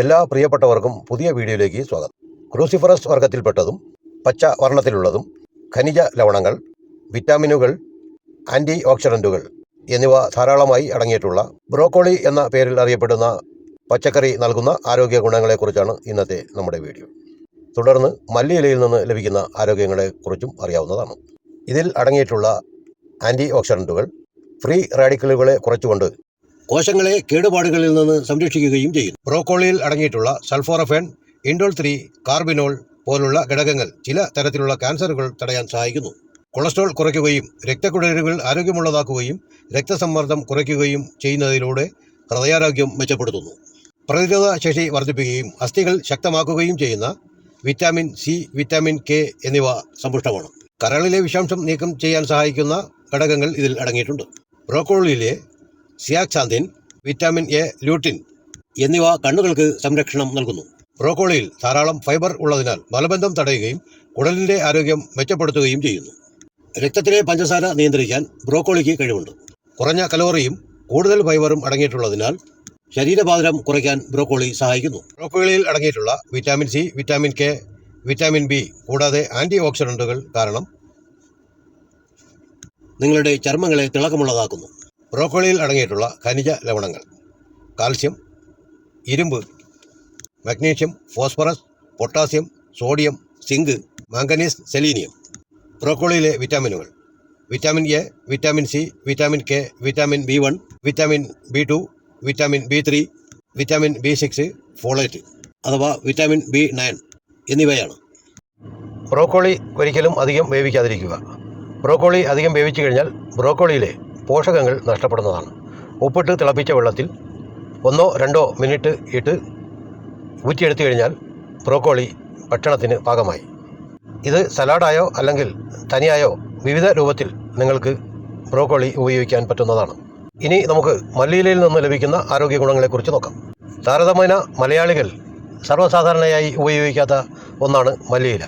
എല്ലാ പ്രിയപ്പെട്ടവർക്കും പുതിയ വീഡിയോയിലേക്ക് സ്വാഗതം. ക്രൂസിഫറസ് വർഗത്തിൽപ്പെട്ടതും പച്ച വർണത്തിലുള്ളതും ഖനിജ ലവണങ്ങൾ വിറ്റാമിനുകൾ ആന്റി ഓക്സിഡന്റുകൾ എന്നിവ ധാരാളമായി അടങ്ങിയിട്ടുള്ള ബ്രോക്കോളി എന്ന പേരിൽ അറിയപ്പെടുന്ന പച്ചക്കറി നൽകുന്ന ആരോഗ്യ ഗുണങ്ങളെക്കുറിച്ചാണ് ഇന്നത്തെ നമ്മുടെ വീഡിയോ. തുടർന്ന് മല്ലിയിലയിൽ നിന്ന് ലഭിക്കുന്ന ആരോഗ്യങ്ങളെക്കുറിച്ചും അറിയാവുന്നതാണ്. ഇതിൽ അടങ്ങിയിട്ടുള്ള ആന്റി ഓക്സിഡന്റുകൾ ഫ്രീ റാഡിക്കലുകളെ കുറച്ചുകൊണ്ട് കോശങ്ങളെ കേടുപാടുകളിൽ നിന്ന് സംരക്ഷിക്കുകയും ചെയ്യുന്നു. ബ്രോക്കോളിയിൽ അടങ്ങിയിട്ടുള്ള സൾഫോറഫൻ ഇൻഡോൾ ത്രീ കാർബിനോൾ പോലുള്ള ഘടകങ്ങൾ ചില തരത്തിലുള്ള ക്യാൻസറുകൾ തടയാൻ സഹായിക്കുന്നു. കൊളസ്ട്രോൾ കുറയ്ക്കുകയും രക്തക്കുഴലുകൾ ആരോഗ്യമുള്ളതാക്കുകയും രക്തസമ്മർദ്ദം കുറയ്ക്കുകയും ചെയ്യുന്നതിലൂടെ ഹൃദയാരോഗ്യം മെച്ചപ്പെടുത്തുന്നു. പ്രതിരോധ ശേഷി വർദ്ധിപ്പിക്കുകയും അസ്ഥികൾ ശക്തമാക്കുകയും ചെയ്യുന്ന വിറ്റാമിൻ സി വിറ്റാമിൻ കെ എന്നിവ സമ്പുഷ്ടമാണ്. കരളിലെ വിഷാംശം നീക്കം ചെയ്യാൻ സഹായിക്കുന്ന ഘടകങ്ങൾ ഇതിൽ അടങ്ങിയിട്ടുണ്ട്. ബ്രോക്കോളിയിലെ സിയാക്സാന്തിൻ വിറ്റാമിൻ എ ലൂട്ടിൻ എന്നിവ കണ്ണുകൾക്ക് സംരക്ഷണം നൽകുന്നു. ബ്രോക്കോളിയിൽ ധാരാളം ഫൈബർ ഉള്ളതിനാൽ മലബന്ധം തടയുകയും കുടലിന്റെ ആരോഗ്യം മെച്ചപ്പെടുത്തുകയും ചെയ്യുന്നു. രക്തത്തിലെ പഞ്ചസാര നിയന്ത്രിക്കാൻ ബ്രോക്കോളിക്ക് കഴിവുണ്ട്. കുറഞ്ഞ കലോറിയും കൂടുതൽ ഫൈബറും അടങ്ങിയിട്ടുള്ളതിനാൽ ശരീരഭാരം കുറയ്ക്കാൻ ബ്രോക്കോളി സഹായിക്കുന്നു. ബ്രോക്കോളിയിൽ അടങ്ങിയിട്ടുള്ള vitamin C vitamin K vitamin B കൂടാതെ ആന്റി ഓക്സിഡന്റുകൾ കാരണം നിങ്ങളുടെ ചർമ്മങ്ങളെ തിളക്കമുള്ളതാക്കുന്നു. ബ്രോക്കോളിയിൽ അടങ്ങിയിട്ടുള്ള ഖനിജ ലവണങ്ങൾ കാൽസ്യം ഇരുമ്പ് magnesium phosphorus potassium sodium zinc manganese selenium. ബ്രോക്കോളിയിലെ വിറ്റാമിനുകൾ vitamin A vitamin C vitamin K vitamin B one vitamin B two vitamin B three vitamin B six folate അഥവാ വിറ്റാമിൻ ബി നയൻ എന്നിവയാണ്. ബ്രോക്കോളി ഒരിക്കലും അധികം വേവിക്കാതിരിക്കുക. Broccoli അധികം വേവിച്ചു കഴിഞ്ഞാൽ ബ്രോക്കോളിയിലെ പോഷകങ്ങൾ നഷ്ടപ്പെടുന്നതാണ്. ഉപ്പിട്ട് തിളപ്പിച്ച വെള്ളത്തിൽ ഒന്നോ രണ്ടോ മിനിറ്റ് ഇട്ട് ഊറ്റിയെടുത്തു കഴിഞ്ഞാൽ ബ്രോക്കോളി ഭക്ഷണത്തിന് പാകമായി. ഇത് സലാഡായോ അല്ലെങ്കിൽ തനിയായോ വിവിധ രൂപത്തിൽ നിങ്ങൾക്ക് ബ്രോക്കോളി ഉപയോഗിക്കാൻ പറ്റുന്നതാണ്. ഇനി നമുക്ക് മല്ലിയിലയിൽ നിന്ന് ലഭിക്കുന്ന ആരോഗ്യ ഗുണങ്ങളെക്കുറിച്ച് നോക്കാം. താരതമ്യേന മലയാളികൾ സർവസാധാരണയായി ഉപയോഗിക്കാത്ത ഒന്നാണ് മല്ലിയില.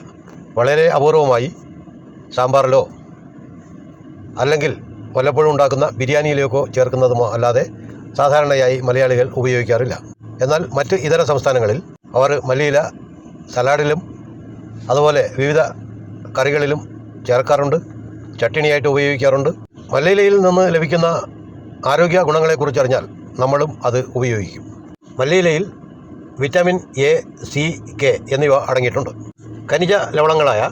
വളരെ അപൂർവമായി സാമ്പാറിലോ അല്ലെങ്കിൽ വല്ലപ്പോഴും ഉണ്ടാക്കുന്ന ബിരിയാണിയിലേക്കോ ചേർക്കുന്നതുമോ അല്ലാതെ സാധാരണയായി മലയാളികൾ ഉപയോഗിക്കാറില്ല. എന്നാൽ മറ്റ് ഇതര സംസ്ഥാനങ്ങളിൽ അവർ മല്ലിയില സലാഡിലും അതുപോലെ വിവിധ കറികളിലും ചേർക്കാറുണ്ട് ചട്ടിണിയായിട്ട് ഉപയോഗിക്കാറുണ്ട്. മല്ലിയിലയിൽ നിന്ന് ലഭിക്കുന്ന ആരോഗ്യ ഗുണങ്ങളെക്കുറിച്ച് അറിഞ്ഞാൽ നമ്മളും അത് ഉപയോഗിക്കും. മല്ലിയിലയിൽ വിറ്റാമിൻ എ സി കെ എന്നിവ അടങ്ങിയിട്ടുണ്ട്. ഖനിജ ലവണങ്ങളായ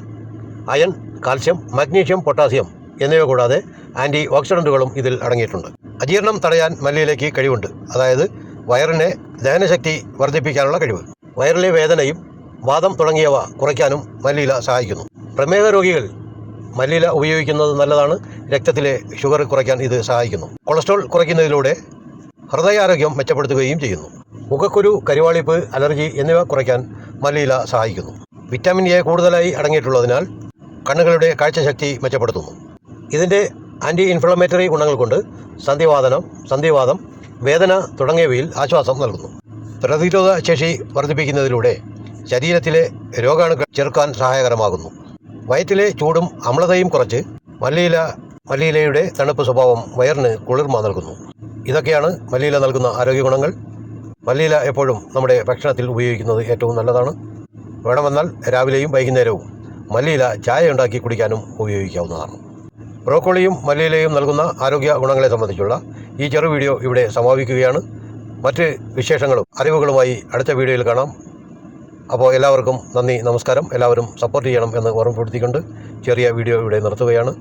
അയൺ കാൽസ്യം മഗ്നീഷ്യം പൊട്ടാസ്യം എന്നിവ കൂടാതെ ആന്റി ഓക്സിഡന്റുകളും ഇതിൽ അടങ്ങിയിട്ടുണ്ട്. അജീർണം തടയാൻ മല്ലിയിലേക്ക് കഴിവുണ്ട്. അതായത് വയറിനെ ദഹനശക്തി വർദ്ധിപ്പിക്കാനുള്ള കഴിവ്. വയറിലെ വേദനയും വാദം തുടങ്ങിയവ കുറയ്ക്കാനും മല്ലിയില സഹായിക്കുന്നു. പ്രമേഹ രോഗികൾ മല്ലിയില ഉപയോഗിക്കുന്നത് നല്ലതാണ്. രക്തത്തിലെ ഷുഗർ കുറയ്ക്കാൻ ഇത് സഹായിക്കുന്നു. കൊളസ്ട്രോൾ കുറയ്ക്കുന്നതിലൂടെ ഹൃദയാരോഗ്യം മെച്ചപ്പെടുത്തുകയും ചെയ്യുന്നു. മുഖക്കുരു കരിവാളിപ്പ് അലർജി എന്നിവ കുറയ്ക്കാൻ മല്ലിയില സഹായിക്കുന്നു. വിറ്റാമിൻ എ കൂടുതലായി അടങ്ങിയിട്ടുള്ളതിനാൽ കണ്ണുകളുടെ കാഴ്ചശക്തി മെച്ചപ്പെടുത്തുന്നു. ഇതിന്റെ ആന്റി ഇൻഫ്ലമേറ്ററി ഗുണങ്ങൾ കൊണ്ട് സന്ധിവാദനം സന്ധിവാദം വേദന തുടങ്ങിയവയിൽ ആശ്വാസം നൽകുന്നു. പ്രതിരോധ ശേഷി വർദ്ധിപ്പിക്കുന്നതിലൂടെ ശരീരത്തിലെ രോഗാണുക്കൾ ചെറുക്കാൻ സഹായകരമാകുന്നു. വയറ്റിലെ ചൂടും അമ്ലതയും കുറച്ച് മല്ലിയില മല്ലിയിലയുടെ തണുപ്പ് സ്വഭാവം വയറിന് കുളിർമ നൽകുന്നു. ഇതൊക്കെയാണ് മല്ലിയില നൽകുന്ന ആരോഗ്യ ഗുണങ്ങൾ. മല്ലിയില എപ്പോഴും നമ്മുടെ ഭക്ഷണത്തിൽ ഉപയോഗിക്കുന്നത് ഏറ്റവും നല്ലതാണ്. വേണമെന്നാൽ രാവിലെയും വൈകുന്നേരവും മല്ലിയില ചായ ഉണ്ടാക്കി കുടിക്കാനും ഉപയോഗിക്കാവുന്നതാണ്. ബ്രോക്കോളിയും മല്ലിയിലയും നൽകുന്ന ആരോഗ്യ ഗുണങ്ങളെ സംബന്ധിച്ചുള്ള ഈ ചെറു വീഡിയോ ഇവിടെ സമാപിക്കുകയാണ്. മറ്റ് വിശേഷങ്ങളും അറിവുകളുമായി അടുത്ത വീഡിയോയിൽ കാണാം. അപ്പോൾ എല്ലാവർക്കും നന്ദി നമസ്കാരം. എല്ലാവരും സപ്പോർട്ട് ചെയ്യണം എന്ന് ഓർമ്മപ്പെടുത്തിക്കൊണ്ട് ചെറിയ വീഡിയോ ഇവിടെ നിർത്തുകയാണ്.